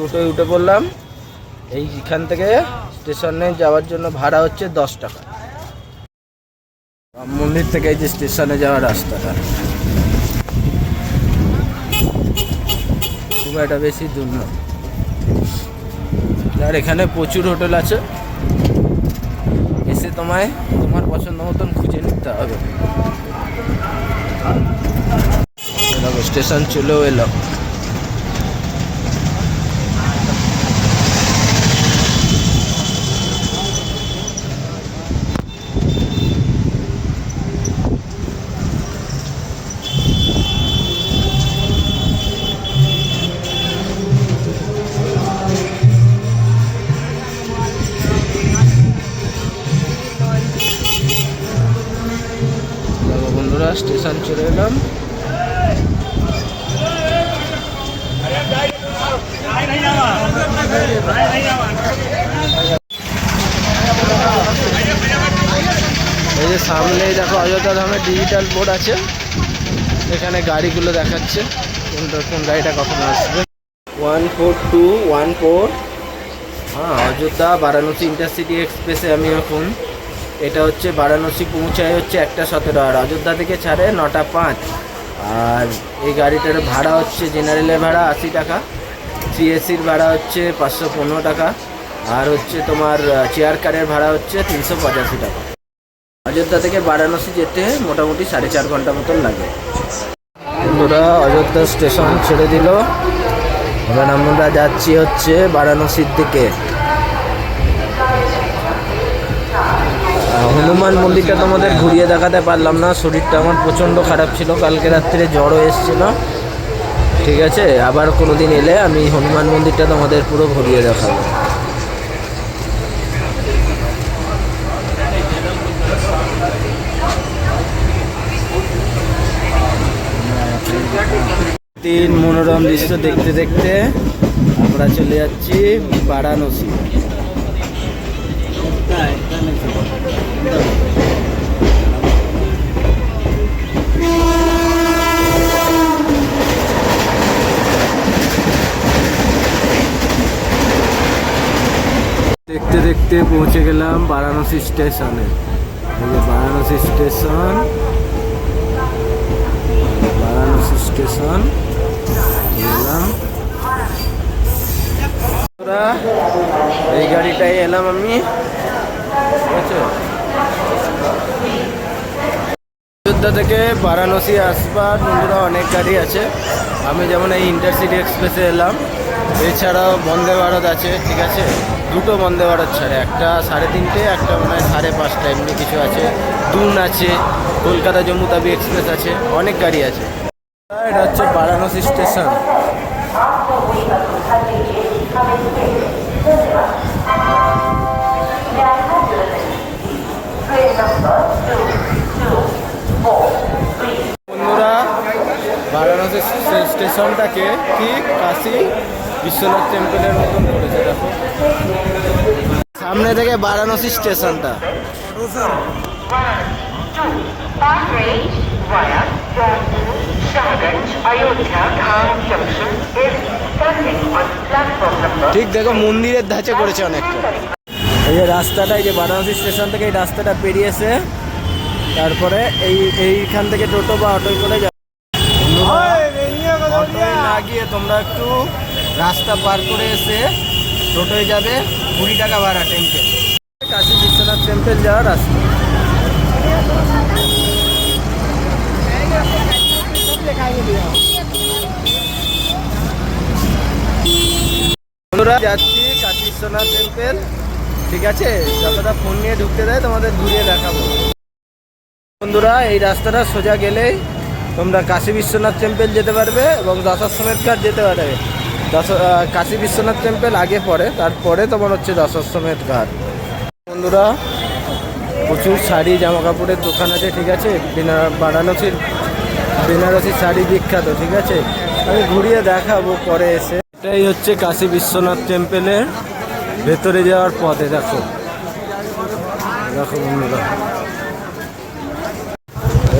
টোটোয় উঠে পড়লাম। এইখান থেকে স্টেশনে যাওয়ার জন্য ভাড়া হচ্ছে দশ টাকা। রাম মন্দির থেকে এই যে স্টেশনে যাওয়ার রাস্তাটা। খুব একটা বেশি দূর আর এখানে প্রচুর হোটেল আছে। এসে তোমায় তোমার পছন্দ মতন খুঁজে নিতে হবে। স্টেশন চলেও এলো। যে সামনে দেখো অযোধ্যা ধামের ডিজিটাল বোর্ড আছে। এখানে গাড়িগুলো দেখাচ্ছে। কোনটা কোন গাড়িটা কখন আসবে? One four two one four হ্যাঁ অযোধ্যা বারাণসী ইন্টারসিটি এক্সপ্রেসে আমি এখন। এটা হচ্ছে বারাণসী পৌঁছায় হচ্ছে একটা সতেরো আর অযোধ্যা থেকে ছাড়ে নটা পাঁচ। আর এই গাড়িটার ভাড়া হচ্ছে জেনারেলের ভাড়া আশি টাকা। সিএসির ভাড়া হচ্ছে পাঁচশো পনেরো টাকা। আর হচ্ছে তোমার চেয়ার কারের ভাড়া হচ্ছে তিনশো পঁচাশি টাকা। অযোধ্যা থেকে বারাণসী যেতে মোটামুটি সাড়ে চার ঘণ্টা মতন লাগে। বন্ধুরা, অযোধ্যা স্টেশন ছেড়ে দিল। এবার আমরা যাচ্ছি হচ্ছে বারাণসীর দিকে। হনুমান মন্দিরটা তোমাদের ঘুরিয়ে দেখাতে পারলাম না, শরীরটা আমার প্রচণ্ড খারাপ ছিল, কালকে রাত্রে জ্বরও এসেছিল। ঠিক আছে, আবার কোনো দিন এলে আমি হনুমান মন্দিরটা তোমাদের পুরো ঘুরিয়ে দেখাবো। তিন মনোরম দৃশ্য দেখতে দেখতে আমরা চলে যাচ্ছি বারাণসী। দেখতে দেখতে পৌঁছে গেলাম বারাণসী স্টেশনে। Varanasi station station. বন্ধুরা, এই গাড়িটাই এলাম আমি। ঠিক আছে অযোধ্যা থেকে বারাণসী আসবার বন্ধুরা অনেক গাড়ি আছে। আমি যেমন এই ইন্টারসিটি এক্সপ্রেসে এলাম। এছাড়াও বন্দে ভারত আছে ঠিক আছে? দুটো বন্দে ভারত ছাড়ে একটা সাড়ে তিনটে একটা মনে হয় সাড়ে পাঁচটা এমনি কিছু আছে। দুন আছে কলকাতা জম্মু তাবি এক্সপ্রেস আছে অনেক গাড়ি আছে। এটা হচ্ছে বারাণসী স্টেশন। বন্ধুরা, বারাণসী স্টে- স্টেশনটাকে ঠিক কাশী বিশ্বনাথ টেম্পলের মতন করেছে, দেখো। সামনে থেকে বারাণসী স্টেশনটা। Via Ayodhya, Junction is standing on platform number. ঠিক দেখো মন্দিরের ধাঁচে করেছে অনেকটা। এই যে রাস্তাটা এই যে বারাণসী স্টেশন থেকে এই রাস্তাটা পেরিয়েছে তারপরে এই এইখান থেকে টোটো বা অটোয় করে যাবে। অটোয় না গিয়ে তোমরা একটু রাস্তা পার করে এসে টোটোয় যাবে কুড়ি টাকা ভাড়া টেম্পেল কাশী বিশ্বনাথ টেম্পেল যাওয়ার রাস্তা। বন্ধুরা, যাচ্ছি কাশী বিশ্বনাথ টেম্পেল ঠিক আছে? যতটা ফোন নিয়ে ঢুকতে দেয়, তোমাদের ঘুরিয়ে দেখাবো। বন্ধুরা, এই রাস্তাটা সোজা গেলেই তোমরা কাশী বিশ্বনাথ টেম্পল যেতে পারবে এবং দশাশ্বমেধ ঘাট যেতে পারবে। দশ কাশী বিশ্বনাথ টেম্পেল আগে পরে তারপরে তোমার হচ্ছে দশাশ্বমেধ ঘাট। বন্ধুরা প্রচুর শাড়ি জামা কাপড়ের দোকান আছে, ঠিক আছে? বেনা- বারাণসীর বেনারসি শাড়ি বিখ্যাত, ঠিক আছে? আমি ঘুরিয়ে দেখাবো পরে এসে। এটাই হচ্ছে কাশী বিশ্বনাথ টেম্পেলের ভেতরে যাওয়ার পথে, দেখো। দেখো বন্ধুরা।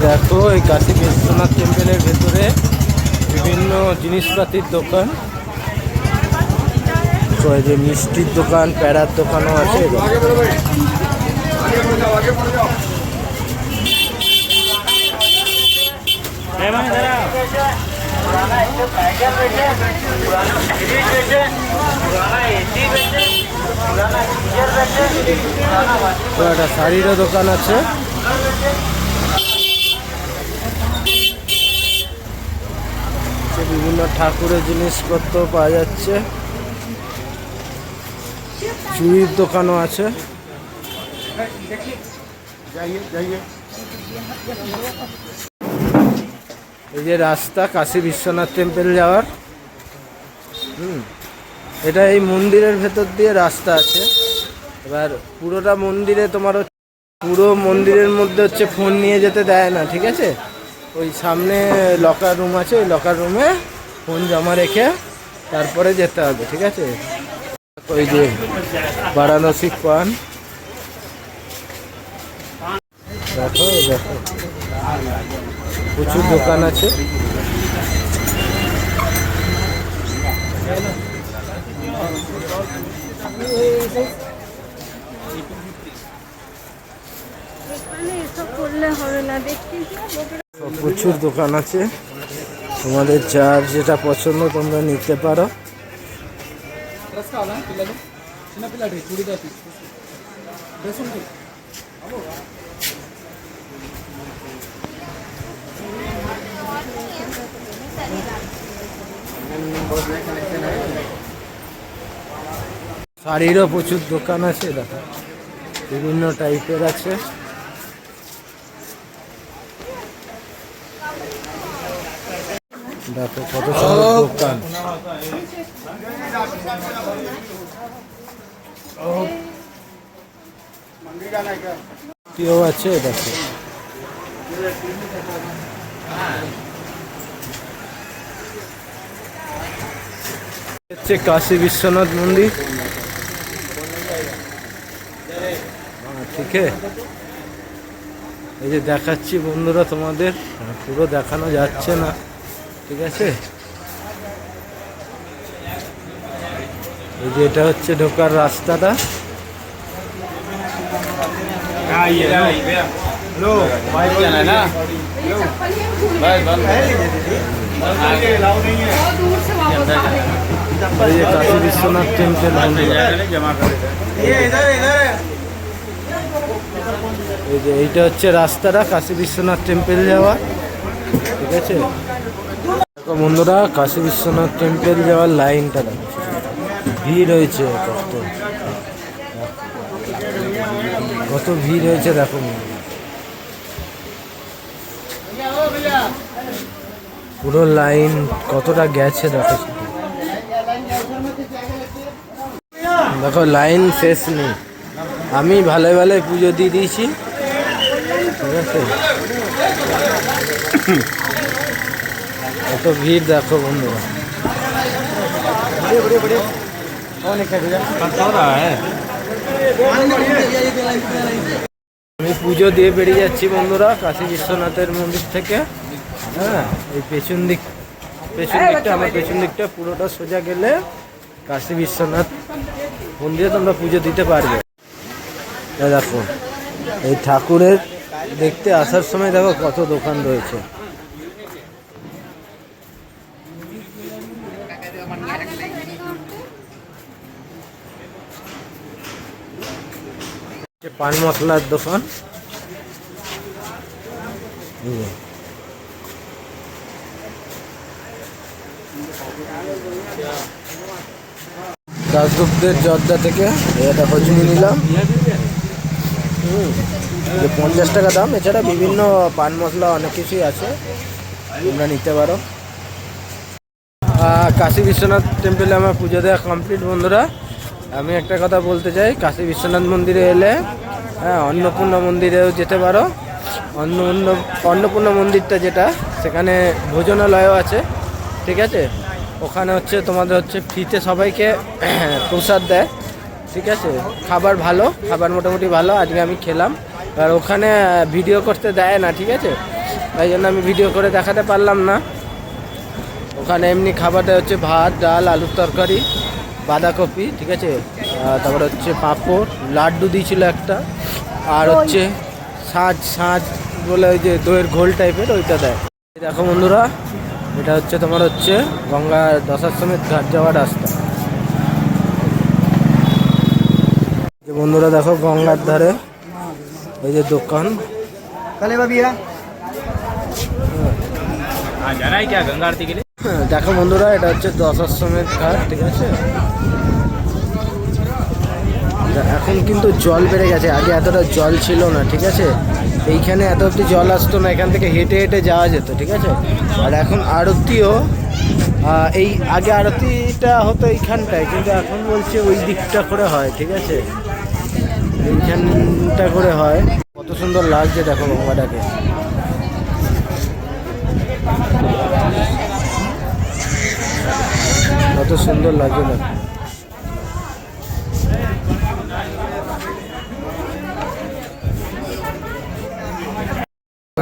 দেখো, এই কাশী বিশ্বনাথ টেম্পেলের ভেতরে বিভিন্ন জিনিসপাতির দোকান। যে মিষ্টির দোকান প্যাড়ার দোকানও আছে। একটা শাড়িরও দোকান আছে বিভিন্ন ঠাকুরের জিনিসপত্র পাওয়া যাচ্ছে। চুড়ির দোকানও আছে। এই যে রাস্তা কাশী বিশ্বনাথ টেম্পল যাওয়ার। হুম, এটা এই মন্দিরের ভেতর দিয়ে রাস্তা আছে। এবার পুরোটা মন্দিরে তোমার পুরো মন্দিরের মধ্যে হচ্ছে ফোন নিয়ে যেতে দেয় না, ঠিক আছে? ওই সামনে লকার রুম আছে, ওই লকার রুমে ফোন জমা রেখে তারপরে যেতে হবে, ঠিক আছে? ওই যে বারাণসী পান। দেখো দেখো। প্রচুর দোকান আছে। প্রচুর দোকান আছে। তোমাদের যার যেটা পছন্দ, তোমরা নিতে পারো। শাড়িরও প্রচুর দোকান আছে দেখো বিভিন্ন টাইপের আছে। দেখো কত সুন্দর দোকান। কেউ আছে দেখো হচ্ছে কাশী বিশ্বনাথ মন্দির। ঠিক আছে? এই যে দেখাচ্ছি বন্ধুরা তোমাদের পুরো দেখানো যাচ্ছে না। ঠিক আছে? এই যে এটা হচ্ছে ঢোকার রাস্তাটা। এই কাশী বিশ্বনাথ টেম্পল এই যে এইটা হচ্ছে রাস্তাটা, কাশী বিশ্বনাথ টেম্পল যাওয়া। ঠিক আছে? বন্ধুরা, কাশী বিশ্বনাথ টেম্পল যাওয়ার লাইনটা ভিড় হয়েছে কত। কত ভিড় হয়েছে দেখো পুরো লাইন কতটা গেছে দেখো। দেখো, লাইন শেষ নেই। আমি ভালো ভালো পুজো দিয়ে দিয়েছি। ঠিক আছে? এত ভিড় দেখো বন্ধুরা। আমি পুজো দিয়ে বেরিয়ে যাচ্ছি বন্ধুরা, কাশী বিশ্বনাথের মন্দির থেকে। হ্যাঁ এই পেছন দিক, পেছন দিকটা, আমার পেছন দিকটা পুরোটা সোজা গেলে কাশী বিশ্বনাথ মন্দিরে তোমরা পুজো দিতে পারবে। দেখো, এই ঠাকুরের দেখতে আসার সময় দেখো কত দোকান রয়েছে। পান মশলার দোকান। দাসগুপ্তের জর্দা থেকে এটা হজমি নিলাম। হুম পঞ্চাশ টাকা দাম, এছাড়া বিভিন্ন পান মশলা অনেক কিছুই আছে, তোমরা নিতে পারো। কাশী বিশ্বনাথ টেম্পলে আমার পুজো দেওয়া কমপ্লিট বন্ধুরা। আমি একটা কথা বলতে চাই, কাশী বিশ্বনাথ মন্দিরে এলে হ্যাঁ অন্নপূর্ণা মন্দিরেও যেতে পারো। অন্ন, অন্ন- অন্নপূর্ণা মন্দিরটা যেটা, সেখানে ভোজনালয়ও আছে, ঠিক আছে? ওখানে হচ্ছে তোমাদের হচ্ছে ফ্রিতে সবাইকে প্রসাদ দেয় ঠিক আছে? খাবার ভালো খাবার মোটামুটি ভালো আজকে আমি খেলাম। আর ওখানে ভিডিও করতে দেয় না ঠিক আছে? তাই জন্য আমি ভিডিও করে দেখাতে পারলাম না। ওখানে এমনি খাবারটা হচ্ছে ভাত ডাল আলুর তরকারি বাঁধাকপি ঠিক আছে? তারপরে হচ্ছে পাঁপড় লাড্ডু দিয়েছিল একটা। আর হচ্ছে সাজ সাজ বলে ওই যে দইয়ের ঘোল টাইপের ওইটা দেয়। দেখো বন্ধুরা এটা হচ্ছে তোমার হচ্ছে গঙ্গা দশাশ্রমের ঘাট যাওয়ার রাস্তা। বন্ধুরা দেখো গঙ্গার ধারে এই যে দোকান। হ্যাঁ, দেখো বন্ধুরা এটা হচ্ছে দশাশ্রমের ঘাট ঠিক আছে? এখন কিন্তু জল বেড়ে গেছে। আগে এতটা জল ছিল না, ঠিক আছে? এইখানে এত অব্দি জল আসতো না, এখান থেকে হেঁটে হেঁটে যাওয়া যেত, ঠিক আছে? আর এখন আরতিও এই আগে আরতিটা হতো এইখানটায়, কিন্তু এখন বলছে ওই দিকটা করে হয়, ঠিক আছে? এইখানটা করে হয়। কত সুন্দর লাগছে দেখো গঙ্গাটাকে। কত সুন্দর লাগছে দেখো।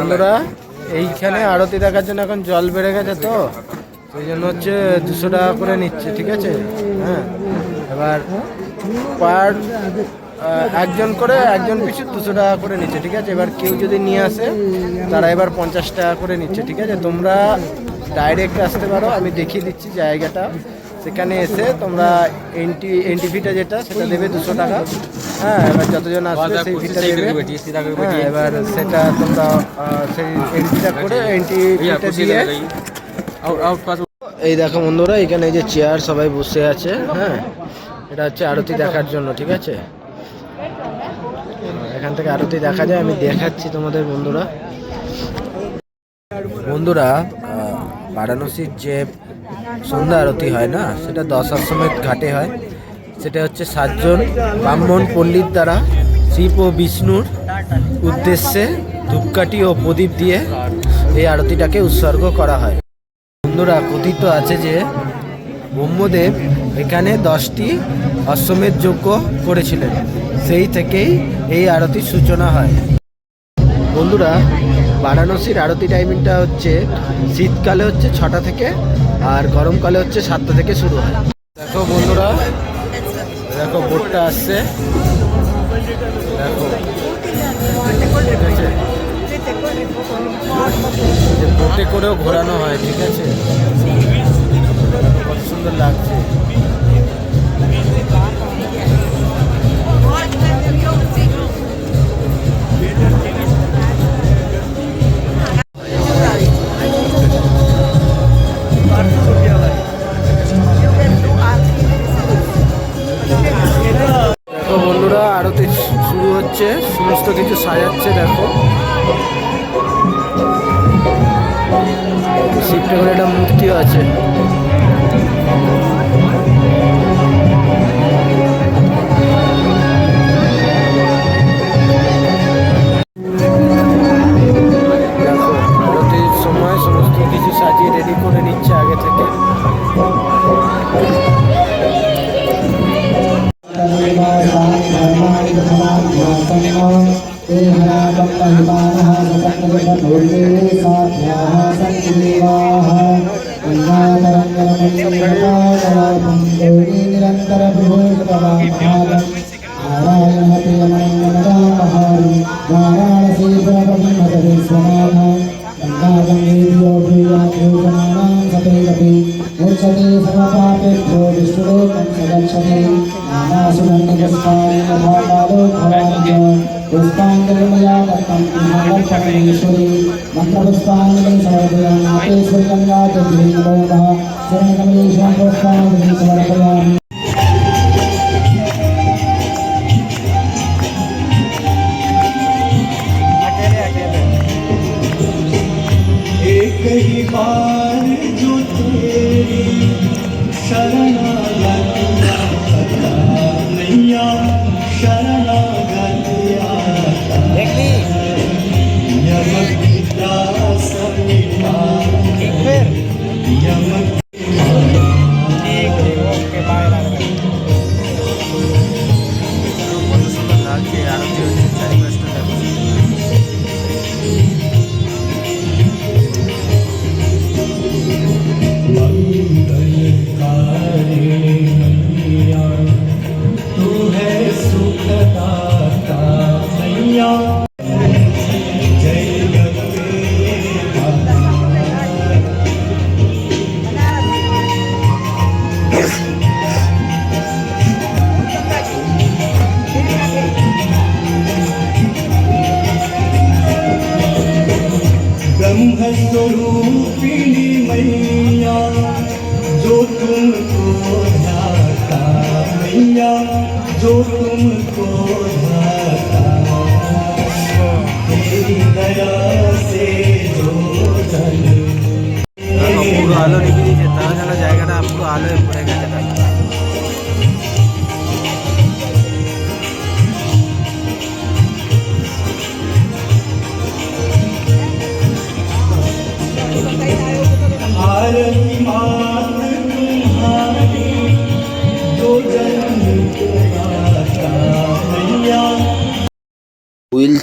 বন্ধুরা, এইখানে আরতি দেখার জন্য এখন জল বেড়ে গেছে তো, সেই জন্য হচ্ছে দুশো টাকা করে নিচ্ছে, ঠিক আছে? হ্যাঁ। এবার পার একজন করে, একজন পিছু দুশো টাকা করে নিচ্ছে, ঠিক আছে? এবার কেউ যদি নিয়ে আসে, তারা এবার পঞ্চাশ টাকা করে নিচ্ছে, ঠিক আছে? তোমরা ডাইরেক্ট আসতে পারো, আমি দেখিয়ে দিচ্ছি জায়গাটা। সেখানে এসে তোমরা এন্ট্রি এন্ট্রি ফিটা যেটা সেটা দেবে দুশো টাকা। হ্যাঁ এবার যতজন আসবে সেই ফিটা দেবে হ্যাঁ এবার সেটা তোমরা সেই এন্ট্রিটা করে এন্ট্রি ফিটা দিয়ে এই দেখো বন্ধুরা এখানে এই যে চেয়ার সবাই বসে আছে হ্যাঁ। এটা হচ্ছে আরতি দেখার জন্য ঠিক আছে? এখান থেকে আরতি দেখা যায় আমি দেখাচ্ছি তোমাদের বন্ধুরা। বন্ধুরা বারাণসীর যে সন্ধ্যা আরতি হয় না, সেটা দশ আশ্রমের ঘাটে হয়। সেটা হচ্ছে সাতজন ব্রাহ্মণ পণ্ডিত দ্বারা শিব ও বিষ্ণুর উদ্দেশ্যে ধূপকাঠি ও প্রদীপ দিয়ে এই আরতিটাকে উৎসর্গ করা হয়। বন্ধুরা, কথিত আছে যে ব্রহ্মদেব এখানে দশটি অশ্বমেধ যজ্ঞ করেছিলেন। সেই থেকেই এই আরতির সূচনা হয়। বন্ধুরা বারাণসীর আরতি টাইমিংটা হচ্ছে শীতকালে হচ্ছে ছটা থেকে আর গরমকালে হচ্ছে সাতটা থেকে শুরু হয়। দেখো বন্ধুরা, দেখো বোটটা আসছে। দেখো। বোটে করেও ঘোরানো হয়, ঠিক আছে? কত সুন্দর লাগছে। দেখো হচ্ছে সমস্ত কিছু সাজাচ্ছে দেখো। করে একটা মূর্তিও আছে। Shiva Asian First Family, Sarakalani.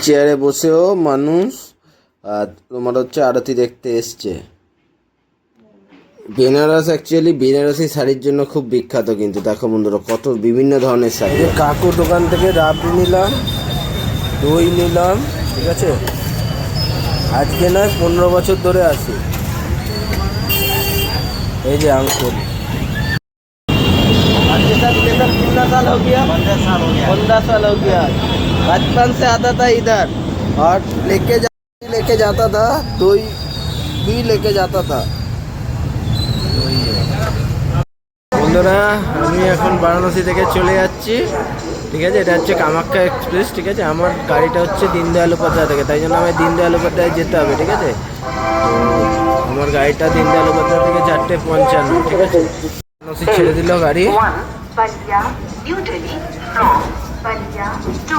চেয়ারে বসেও মানুষ আর তোমার হচ্ছে আরতি দেখতে এসছে বেনারস অ্যাকচুয়ালি বেনারসি শাড়ির জন্য খুব বিখ্যাত কিন্তু দেখো বন্ধুরা কত বিভিন্ন ধরনের শাড়ি কাকুর দোকান থেকে রাবড়ি নিলাম দই নিলাম ঠিক আছে আজকে নয় পনেরো বছর ধরে আসি এই যে আঙ্কুল आपके साथ लेकर कितना साल हो गया पंद्रह साल हो गया पंद्रह साल हो गया बचपन से आता था इधर और लेके जा लेके जाता था दो ही भी लेके जाता था বন্ধুরা আমি এখন বারাণসী থেকে চলে যাচ্ছি ঠিক আছে এটা হচ্ছে কামাখ্যা এক্সপ্রেস ঠিক আছে আমার গাড়িটা হচ্ছে দীনদয়াল উপাধ্যায় থেকে তাই জন্য আমি দীনদয়াল উপাধ্যায় যেতে হবে ঠিক আছে তো আমার গাড়িটা দীনদয়াল উপাধ্যায় থেকে চারটে পঞ্চান্ন ঠিক আছে বারাণসী ছেড়ে দিল গাড়ি 1 Palia, New Delhi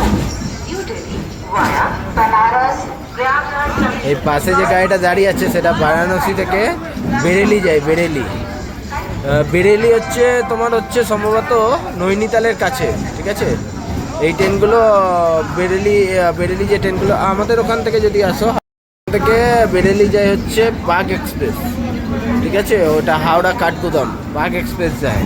from Palia to New Delhi via Banaras, Prayagraj Junction. এই পাশে যে গাড়িটা দাঁড়িয়ে আছে সেটা বারাণসী থেকে বেরেলি যায় বেরেলি। বেরেলি হচ্ছে তোমার হচ্ছে সম্ভবত নৈনিতালের কাছে ঠিক আছে? এই ট্রেনগুলো বেরেলি বেরেলি যে ট্রেনগুলো আমাদের ওখান থেকে যদি আসো থেকে বেরেলি যায় হচ্ছে বাঘ এক্সপ্রেস ঠিক আছে? ওটা হাওড়া কাঠগুদাম বাঘ এক্সপ্রেস যায়।